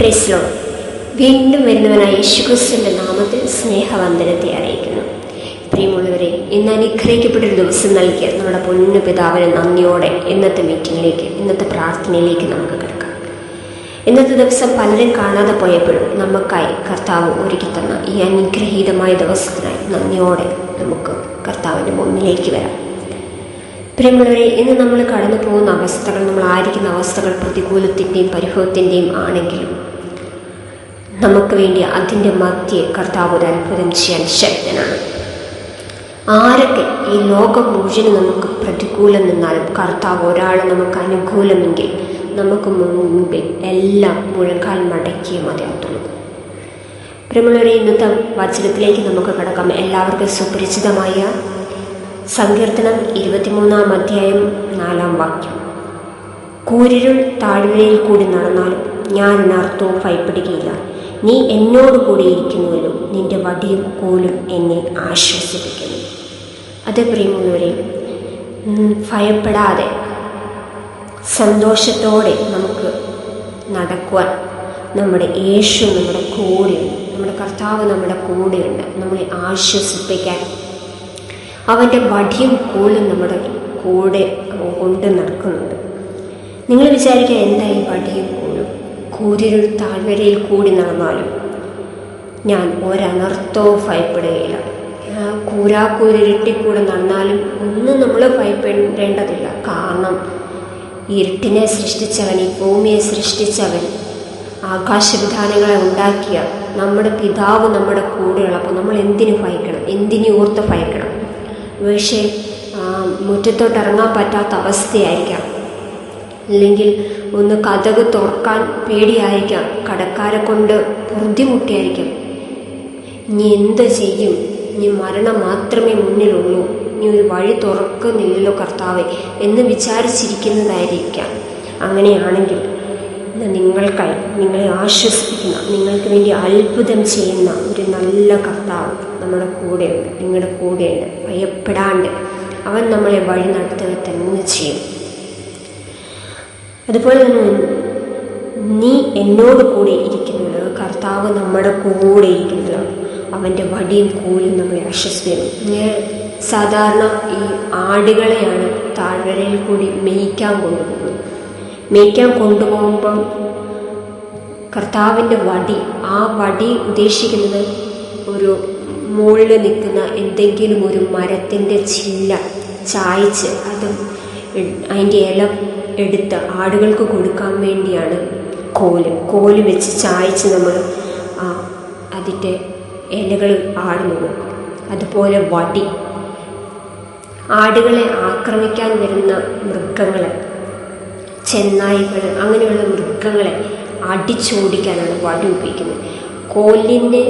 പ്രൈസ്ലോ വീണ്ടും വരുന്നവനായ യേശുക്രിസ്തുവിന്റെ നാമത്തിൽ സ്നേഹവന്ദനത്തെ അറിയിക്കുന്നു. പ്രിയമുള്ളവരെ ഇന്ന് അനുഗ്രഹിക്കപ്പെട്ടൊരു ദിവസം നൽകിയ നമ്മുടെ പൊന്നു പിതാവിന് നന്ദിയോടെ ഇന്നത്തെ മീറ്റിങ്ങിലേക്ക് ഇന്നത്തെ പ്രാർത്ഥനയിലേക്ക് നമുക്ക് കിടക്കാം. ഇന്നത്തെ ദിവസം പലരും കാണാതെ പോയപ്പോഴും നമുക്കായി കർത്താവ് ഒരുക്കി തന്ന ഈ അനുഗ്രഹീതമായ ദിവസത്തിനായി നന്ദിയോടെ നമുക്ക് കർത്താവിന്റെ മുന്നിലേക്ക് വരാം. പ്രിയമുള്ളവരെ ഇന്ന് നമ്മൾ കടന്നു പോകുന്ന അവസ്ഥകൾ നമ്മൾ ആയിരിക്കുന്ന അവസ്ഥകൾ പ്രതികൂലത്തിന്റെയും പരിഭവത്തിന്റെയും ആണെങ്കിലും നമുക്ക് വേണ്ടി അതിന്റെ മധ്യെ കർത്താവ് ഒരു അത്ഭുതം ചെയ്യാൻ ശക്തനാണ്. ആരൊക്കെ ഈ ലോകം മുഴുവൻ നമുക്ക് പ്രതികൂലം നിന്നാലും കർത്താവ് ഒരാൾ നമുക്ക് അനുകൂലമെങ്കിൽ നമുക്ക് മുൻപിൽ എല്ലാം മുഴക്കാൽ മടക്കിയേ മതിയാത്തുള്ളൂ പ്രിയമുള്ളവരെ ഇന്നത്തെ വചനത്തിലേക്ക് നമുക്ക് കടക്കാം. എല്ലാവർക്കും സുപരിചിതമായ സങ്കീർത്തനം ഇരുപത്തിമൂന്നാം അധ്യായം നാലാം വാക്യം. കൂരിരുൾ താഴ്വരയിൽ കൂടി നടന്നാലും ഞാൻ ഒരർത്ഥവും ഭയപ്പെടുകയില്ല. നീ എന്നോട് കൂടി ഇരിക്കുന്നുവല്ലോ. നിന്റെ വടിയും കോലും എന്നെ ആശ്വസിപ്പിക്കുന്നു. അത് പ്രിയമുള്ളവരെ ഭയപ്പെടാതെ സന്തോഷത്തോടെ നമുക്ക് നടക്കുവാൻ നമ്മുടെ യേശു നമ്മുടെ കൂടെയുണ്ട് നമ്മുടെ കർത്താവ് നമ്മുടെ കൂടെയുണ്ട് നമ്മളെ ആശ്വസിപ്പിക്കാൻ. അവന്റെ വടിയും കോലും നമ്മുടെ കൂടെ കൊണ്ട് നടക്കുന്നുണ്ട് നിങ്ങൾ വിചാരിക്കുക എന്താ ഈ വടിയും കൂരിരുൾ താഴ്വരയിൽ കൂടി നടന്നാലും ഞാൻ ഒരനർത്ഥവും ഭയപ്പെടുകയില്ല. ആ കൂരാക്കൂരിരുട്ടിൽ കൂടെ നടന്നാലും ഒന്നും നമ്മൾ ഭയപ്പെടേണ്ടതില്ല. കാരണം ഇരുട്ടിനെ സൃഷ്ടിച്ചവൻ ഈ ഭൂമിയെ സൃഷ്ടിച്ചവൻ ആകാശവിധാനങ്ങളെ ഉണ്ടാക്കിയ നമ്മുടെ പിതാവ് നമ്മുടെ കൂടെയുള്ള അപ്പോൾ നമ്മൾ എന്തിനു ഭയക്കണം? എന്തിനു ഓർത്ത് ഭയക്കണം? പക്ഷേ മുറ്റത്തോട്ട് ഇറങ്ങാൻ പറ്റാത്ത അവസ്ഥയായിരിക്കാം. അല്ലെങ്കിൽ ഒന്ന് കഥക് തുറക്കാൻ പേടിയായിരിക്കാം. കടക്കാരെ കൊണ്ട് ബുദ്ധിമുട്ടിയായിരിക്കാം. ഇനി എന്ത് ചെയ്യും? ഇനി മരണം മാത്രമേ മുന്നിലുള്ളൂ. ഇനി ഒരു വഴി തുറക്കുന്നില്ലല്ലോ കർത്താവെ എന്ന് വിചാരിച്ചിരിക്കുന്നതായിരിക്കാം. അങ്ങനെയാണെങ്കിൽ നിങ്ങൾക്കായി നിങ്ങളെ ആശ്വസിപ്പിക്കുന്ന നിങ്ങൾക്ക് വേണ്ടി അത്ഭുതം ചെയ്യുന്ന ഒരു നല്ല കർത്താവ് നമ്മുടെ കൂടെയുണ്ട്. നിങ്ങളുടെ കൂടെയുണ്ട്. ഭയപ്പെടാണ്ട് അവൻ നമ്മളെ വഴി നടത്തുക തന്നെ ചെയ്യും. അതുപോലെ തന്നെ നീ എന്നോട് കൂടെ ഇരിക്കുന്നത് കർത്താവ് നമ്മുടെ കൂടെ ഇരിക്കുന്നതാണ്. അവന്റെ വടിയും കൂലും നമ്മളെ ആശ്വസിക്കുന്നു ഞാൻ സാധാരണ ഈ ആടുകളെയാണ് താഴ്വരയിൽ കൂടി മേയ്ക്കാൻ കൊണ്ടുപോകുന്നത്. മേയ്ക്കാൻ കൊണ്ടുപോകുമ്പം കർത്താവിന്റെ വടി ആ വടി ഉദ്ദേശിക്കുന്നത് ഒരു മുകളിൽ നിൽക്കുന്ന എന്തെങ്കിലും ഒരു മരത്തിന്റെ ചില്ല ചായച്ച് അതും അതിന്റെ ഇല എടുത്ത് ആടുകൾക്ക് കൊടുക്കാൻ വേണ്ടിയാണ് കോൽ. കോൽ വെച്ച് ചായച്ച് നമ്മൾ അതിന്റെ ഇലകൾ ആടുന്നത് അതുപോലെ വടി. ആടുകളെ ആക്രമിക്കാൻ വരുന്ന മൃഗങ്ങളെ ചെന്നായികൾ അങ്ങനെയുള്ള മൃഗങ്ങളെ അടിച്ചോടിക്കാനാണ് വടി ഉപയോഗിക്കുന്നത്. കോലിന്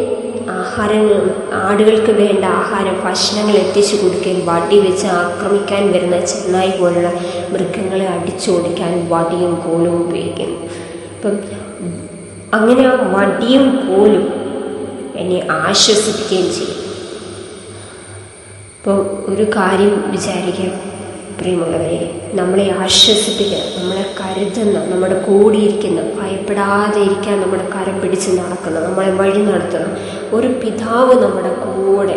ആഹാരങ്ങൾ ആടുകൾക്ക് വേണ്ട ആഹാരം ഭക്ഷണങ്ങൾ എത്തിച്ചു കൊടുക്കുകയും വടി വെച്ച് ആക്രമിക്കാൻ വരുന്ന ചെന്നായി പോലുള്ള മൃഗങ്ങളെ അടിച്ചോടിക്കാൻ വടിയും കോലും ഉപയോഗിക്കുന്നു. അപ്പം അങ്ങനെ ആ വടിയും കോലും എന്നെ ആശ്വസിപ്പിക്കുകയും ചെയ്യും. അപ്പോൾ ഒരു കാര്യം വിചാരിക്കുക പ്രിയമുള്ളവരെ നമ്മളെ ആശ്വസിപ്പിക്കുക നമ്മളെ കരുതുന്ന നമ്മുടെ കൂടിയിരിക്കുന്ന ഭയപ്പെടാതെ ഇരിക്കാൻ നമ്മുടെ കരം പിടിച്ച് നടക്കുന്ന നമ്മളെ വഴി നടത്തുന്ന. ഒരു പിതാവ് നമ്മുടെ കൂടെ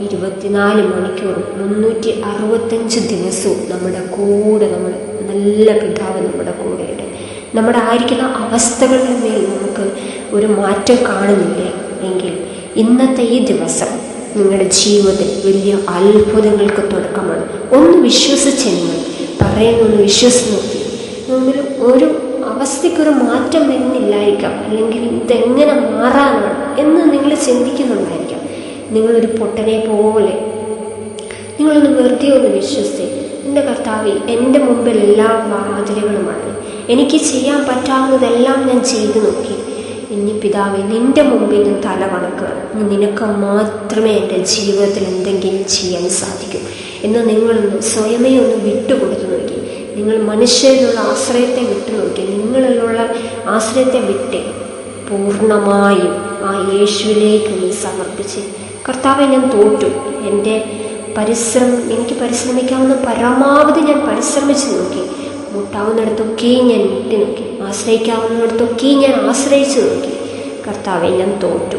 ഇരുപത്തിനാല് മണിക്കൂറും മുന്നൂറ്റി അറുപത്തഞ്ച് ദിവസവും നമ്മുടെ കൂടെ നമ്മൾ നല്ല പിതാവ് നമ്മുടെ കൂടെയുണ്ട്. നമ്മുടെ ആയിരിക്കുന്ന അവസ്ഥകളുടെ മേൽ നമുക്ക് ഒരു മാറ്റം കാണുന്നില്ലേ? എങ്കിൽ ഇന്നത്തെ ഈ ദിവസം നിങ്ങളുടെ ജീവിതത്തിൽ വലിയ അത്ഭുതങ്ങൾക്ക് തുടക്കമാണ്. ഒന്ന് വിശ്വസിച്ച് നിങ്ങൾ പറയുന്നൊന്ന് വിശ്വസിച്ച് നോക്കി. നിങ്ങൾ ഒരു അവസ്ഥയ്ക്കൊരു മാറ്റം വരുന്നില്ലായിരിക്കാം അല്ലെങ്കിൽ ഇതെങ്ങനെ മാറാനാണ് എന്ന് നിങ്ങൾ ചിന്തിക്കുന്നുണ്ടായിരിക്കാം. നിങ്ങളൊരു പൊട്ടനെ പോലെ. നിങ്ങളൊന്ന് വെറുതെ ഒന്ന് വിശ്വസിച്ച്. എന്റെ കർത്താവ് എന്റെ മുമ്പിൽ എല്ലാ വാതിലുകളുമാണ്. എനിക്ക് ചെയ്യാൻ പറ്റാവുന്നതെല്ലാം ഞാൻ ചെയ്തു നോക്കി. ഇനി പിതാവെ നിന്റെ മുമ്പിൽ നിന്ന് തല വണക്കുകയാണ് നിനക്ക് മാത്രമേ എന്റെ ജീവിതത്തിൽ എന്തെങ്കിലും ചെയ്യാൻ സാധിക്കൂ. എന്ന് നിങ്ങളൊന്ന് സ്വയമേ ഒന്ന് വിട്ടുകൊടുത്തു നോക്കി. നിങ്ങൾ മനുഷ്യരിലുള്ള ആശ്രയത്തെ വിട്ടു നോക്കി. നിങ്ങളിലുള്ള ആശ്രയത്തെ വിട്ട് പൂർണമായും ആ യേശുവിലേക്ക് നീ സമർപ്പിച്ച് കർത്താവെ ഞാൻ തോറ്റു. എന്റെ പരിശ്രമം എനിക്ക് പരിശ്രമിക്കാവുന്ന പരമാവധി ഞാൻ പരിശ്രമിച്ച് നോക്കി. മുട്ടാവുന്നിടത്തൊക്കെയും ഞാൻ മുട്ടി നോക്കി. ആശ്രയിക്കാവുന്നിടത്തൊക്കെ ഞാൻ ആശ്രയിച്ചു നോക്കി. കർത്താവെ ഞാൻ തോറ്റു.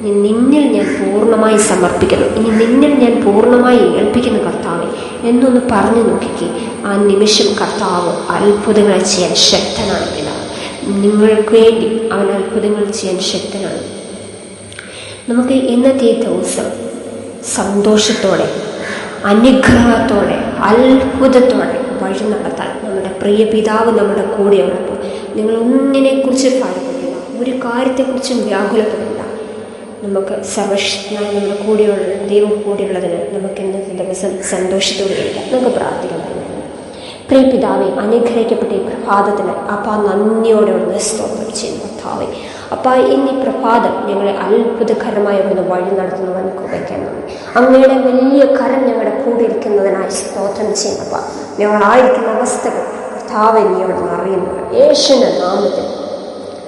ഇനി നിന്നിൽ ഞാൻ പൂർണമായി സമർപ്പിക്കുന്നു. ഇനി നിന്നിൽ ഞാൻ പൂർണമായി ഏൽപ്പിക്കുന്നു കർത്താവെ. എന്നൊന്ന് പറഞ്ഞു നോക്കിക്കേ. ആ നിമിഷം കർത്താവ് അത്ഭുതങ്ങൾ ചെയ്യാൻ ശക്തനാണ് പിതാവ്. നിങ്ങൾക്ക് വേണ്ടി അവൻ അത്ഭുതങ്ങൾ ചെയ്യാൻ ശക്തനാണ്. നമുക്ക് ഇന്നത്തെ ദിവസം സന്തോഷത്തോടെ അനുഗ്രഹത്തോടെ അത്ഭുതത്തോടെ വഴി നടത്താൻ നമ്മുടെ പ്രിയ പിതാവ് നമ്മുടെ കൂടെ ഉള്ളപ്പോൾ നിങ്ങൾ ഒന്നിനെക്കുറിച്ച് ഭാരപ്പെടില്ല ഒരു കാര്യത്തെക്കുറിച്ചും വ്യാകുലപ്പെടില്ല നമുക്ക് സർവശക്തനായ നമ്മുടെ കൂടെയുള്ള ദൈവം കൂടെയുള്ളതിന് നമുക്ക് ഇന്നത്തെ ദിവസം സന്തോഷത്തോടെ ഇരിക്കാം. നമുക്ക് പ്രാർത്ഥിക്കാം. പ്രിയ പിതാവെ അനുഗ്രഹിക്കപ്പെട്ട ഈ പ്രഭാതത്തിന് അപ്പ നന്ദിയോടെ ഒന്ന് സ്തോത്രം ചെയ്യുന്നു. കർത്താവെ അപ്പ ഇന്ന് ഈ പ്രഭാതം ഞങ്ങളെ അത്ഭുതകരമായി ഒന്ന് വഴി നടത്തുന്നവൻ കൃപയ്ക്കണം അങ്ങയുടെ വലിയ കരം ഞങ്ങളുടെ കൂടെ ഇരിക്കുന്നതിനായി സ്തോത്രം ചെയ്യുന്നപ്പ ഞങ്ങളായിരിക്കുന്ന അവസ്ഥകൾ കർത്താവെ നീ അവിടെ നിന്ന് അറിയുന്നു യേശുവിന്റെ നാമത്തിൽ.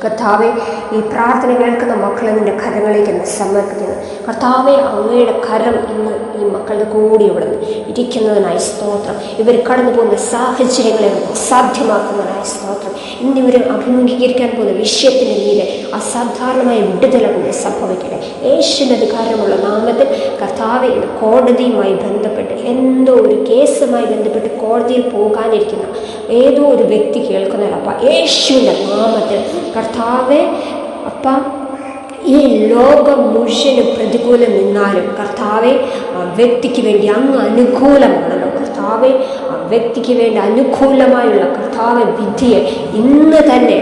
കർത്താവെ ഈ പ്രാർത്ഥന കേൾക്കുന്ന മക്കളെ നിന്റെ കരങ്ങളിലേക്ക് എന്നെ സമർപ്പിക്കുന്നു. കർത്താവെ അങ്ങയുടെ കരം ഇന്ന് ഈ മക്കളുടെ കൂടി ഇവിടെ ഇരിക്കുന്നതിനായി സ്തോത്രം. ഇവർ കടന്നു പോകുന്ന സാഹചര്യങ്ങളെ സാധ്യമാക്കുന്നതിനായി സ്തോത്രം. ഇന്ന് ഇവർ അഭിമുഖീകരിക്കാൻ പോകുന്ന വിഷയത്തിന് മീതെ അസാധാരണമായ വിടുതലങ്ങൾ സംഭവിക്കട്ടെ. യേശുവിന്റെ അധികാരമുള്ള നാമത്തിൽ കർത്താവെ ഇന്ന് കോടതിയുമായി ബന്ധപ്പെട്ട് എന്തോ ഒരു കേസുമായി ബന്ധപ്പെട്ട് കോടതിയിൽ പോകാനിരിക്കുന്ന ഏതോ ഒരു വ്യക്തി കേൾക്കുന്നില്ല അപ്പ യേശുവിന്റെ നാമത്തിൽ കർത്താവെ അപ്പ ഈ ലോകം മുഴുവനും പ്രതികൂലം നിന്നാലും കർത്താവെ ആ വ്യക്തിക്ക് വേണ്ടി അങ്ങ് അനുകൂലമാണല്ലോ. കർത്താവെ ആ വ്യക്തിക്ക് വേണ്ടി അനുകൂലമായുള്ള കർത്താവെ വിധിയെ ഇന്ന് തന്നെ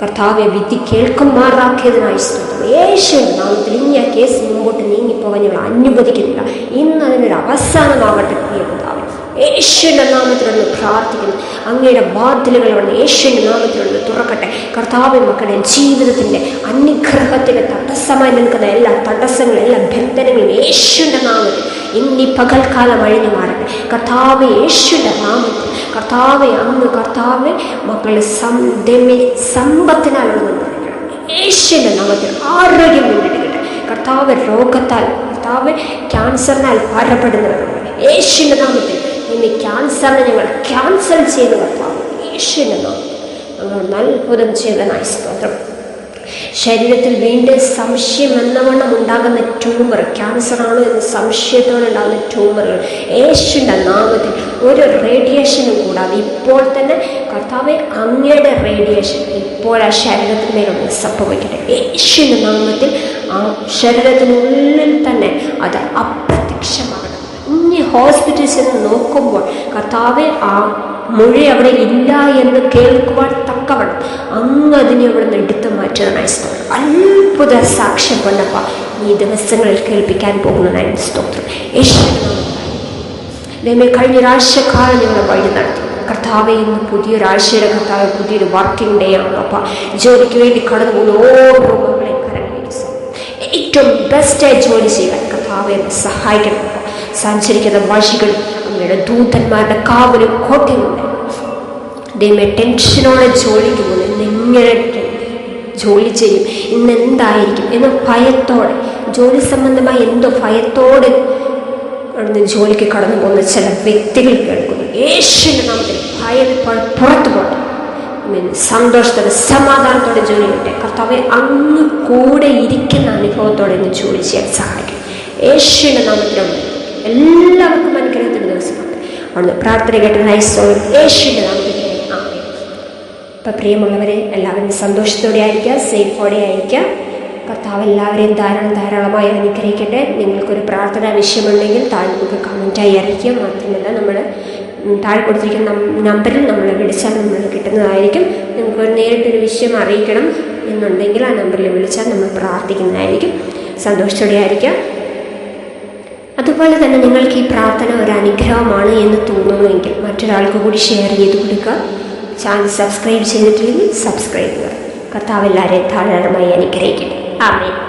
കർത്താവെ വിധി കേൾക്കുമാറാക്കിയതിനായി മാറാക്കിയതിനായി യേശു നാമത്തിൽ ഇനി കേസ് മുമ്പോട്ട് നീങ്ങിപ്പോകാൻ ഞങ്ങൾ അനുവദിക്കുന്നില്ല. ഇന്ന് അതിനൊരു അവസാനമാകട്ടെ പ്രിയ കർത്താവ് യേശുവിന്റെ നാമത്തിലൊന്ന് പ്രാർത്ഥിക്കുന്നു. അങ്ങയുടെ ബാധ്യതകൾ അവിടെ യേശുവിന്റെ നാമത്തിലൊന്ന് തുറക്കട്ടെ. കർത്താവ് മക്കളുടെ ജീവിതത്തിന്റെ അനുഗ്രഹത്തിന് തടസ്സമായി നിൽക്കുന്ന എല്ലാ തടസ്സങ്ങളും എല്ലാ ബന്ധനങ്ങളും യേശുവിന്റെ നാമത്തിൽ ഇനി പകൽക്കാലം അഴിഞ്ഞു മാറട്ടെ. കർത്താവ് യേശുവിന്റെ നാമത്തിൽ കർത്താവ് അങ്ങ് കർത്താവ് മക്കളെ സം ദമി സമ്പത്തിനാലുള്ള യേശുവിന്റെ നാമത്തിൽ ആരോഗ്യം വീണ്ടെടുക്കട്ടെ. കർത്താവ് രോഗത്താൽ കർത്താവ് ക്യാൻസറിനാൽ ഭാരപ്പെടുന്നവരുണ്ട് യേശുവിന്റെ നാമത്തിൽ ഇനി ക്യാൻസറിനെ ഞങ്ങൾ ക്യാൻസൽ ചെയ്ത് കർത്താവ്. യേശുവിന്റെ ഞങ്ങൾ അത്ഭുതം ചെയ്തനായി സ്തോത്രം. ശരീരത്തിൽ വീണ്ടും സംശയം എന്നവണ്ണം ഉണ്ടാകുന്ന ട്യൂമർ ക്യാൻസർ ആണോ എന്ന് സംശയത്തോടെ ഉണ്ടാകുന്ന ട്യൂമറുകൾ യേശുവിന്റെ നാമത്തിൽ ഒരു റേഡിയേഷനും കൂടാതെ ഇപ്പോൾ തന്നെ കർത്താവെ അങ്ങയുടെ റേഡിയേഷൻ ഇപ്പോൾ ആ ശരീരത്തിന്മേലൊന്ന് സംഭവിക്കട്ടെ. യേശുവിന്റെ നാമത്തിൽ ആ ശരീരത്തിനുള്ളിൽ തന്നെ അത് അപ്രത്യക്ഷമാകണം ഇനി ഹോസ്പിറ്റലിൽ ചെന്ന് നോക്കുമ്പോൾ കർത്താവെ ആ മൊഴി അവിടെ ഇല്ല എന്ന് കേൾക്കുവാൻ തക്കവണ്ണം അങ്ങ് അതിനെ അവിടെ നിന്ന് എടുത്തു മാറ്റുന്നതിനായി സ്തോത്രം. അത്ഭുത സാക്ഷ്യം കൊണ്ടപ്പ ഈ ദിവസങ്ങളിൽ കേൾപ്പിക്കാൻ പോകുന്നതായി സ്തോത്രം. ദൈവമേ കഴിഞ്ഞ ഒരാഴ്ചക്കാലം ഞങ്ങൾ വഴി നടത്തി. കർത്താവെ ഇന്ന് പുതിയൊരാഴ്ചയുടെ കർത്താവ് പുതിയൊരു വർക്കിംഗ് ഡേ ആണ്. അപ്പം ജോലിക്ക് വേണ്ടി കടന്നു പോകുന്ന ഓരോ മക്കളെയും സമർപ്പിക്കുന്നു. ഏറ്റവും ബെസ്റ്റായി ജോലി ചെയ്യാൻ കർത്താവെ എന്നെ സഹായിക്കണം സഞ്ചരിക്കുന്ന വഴികളും അങ്ങയുടെ ദൂതന്മാരുടെ കാവലും കോട്ടയുമുണ്ട്. ദൈവമേ ടെൻഷനോടെ ജോലിക്ക് പോകുന്നു ഇന്ന് എങ്ങനെ ജോലി ചെയ്യും. ഇന്ന് എന്തായിരിക്കും? എന്ന ഭയത്തോടെ ജോലി സംബന്ധമായ എന്തോ ഭയത്തോടെ അവിടുന്ന് ജോലിക്ക് കടന്നു പോകുന്ന ചില വ്യക്തികൾ കേൾക്കുന്നു. യേശുവിന്റെ നാമത്തിൽ ഭയം പുറത്തു പോട്ടെ. സന്തോഷത്തോടെ സമാധാനത്തോടെ ജോലി കിട്ടെ കർത്താവെ അങ്ങ് കൂടെ ഇരിക്കുന്ന അനുഭവത്തോടെ ഇന്ന് ജോലി ചെയ്യാൻ സഹായിക്കും. യേശുവിന്റെ നാമത്തിലാണ് എല്ലാവർക്കും അനുഗ്രഹത്തിന്റെ ദിവസമാണ്. അവിടുന്ന് പ്രാർത്ഥന കേട്ട സ്വയം യേശുവിന്റെ നാമത്തിൽ അപ്പം പ്രിയമുള്ളവരെ എല്ലാവരും സന്തോഷത്തോടെ ആയിരിക്കുക സേഫോടെ ആയിരിക്കുക. കർത്താവ് എല്ലാവരെയും ധാരാളം ധാരാളമായി അനുഗ്രഹിക്കട്ടെ. നിങ്ങൾക്കൊരു പ്രാർത്ഥന വിഷയമുണ്ടെങ്കിൽ താഴെ നമുക്ക് കമന്റായി അറിയിക്കുക. മാത്രമല്ല നമ്മൾ താഴെ കൊടുത്തിരിക്കുന്ന നമ്പറിൽ നമ്മൾ വിളിച്ചാൽ നമ്മൾ കിട്ടുന്നതായിരിക്കും. നിങ്ങൾക്ക് നേരിട്ടൊരു വിഷയം അറിയിക്കണം എന്നുണ്ടെങ്കിൽ ആ നമ്പറിൽ വിളിച്ചാൽ നമ്മൾ പ്രാർത്ഥിക്കുന്നതായിരിക്കും. സന്തോഷത്തോടെ ആയിരിക്കുക. അതുപോലെ തന്നെ നിങ്ങൾക്ക് ഈ പ്രാർത്ഥന ഒരു അനുഗ്രഹമാണ് എന്ന് തോന്നുന്നുവെങ്കിൽ മറ്റൊരാൾക്ക് കൂടി ഷെയർ ചെയ്ത് കൊടുക്കുക. ചാനൽ സബ്സ്ക്രൈബ് ചെയ്തിട്ടില്ലെങ്കിൽ സബ്സ്ക്രൈബ് ചെയ്യുക. കർത്താവ് എല്ലാവരെയും ധാരാളമായി അനുഗ്രഹിക്കട്ടെ. ആമേൻ.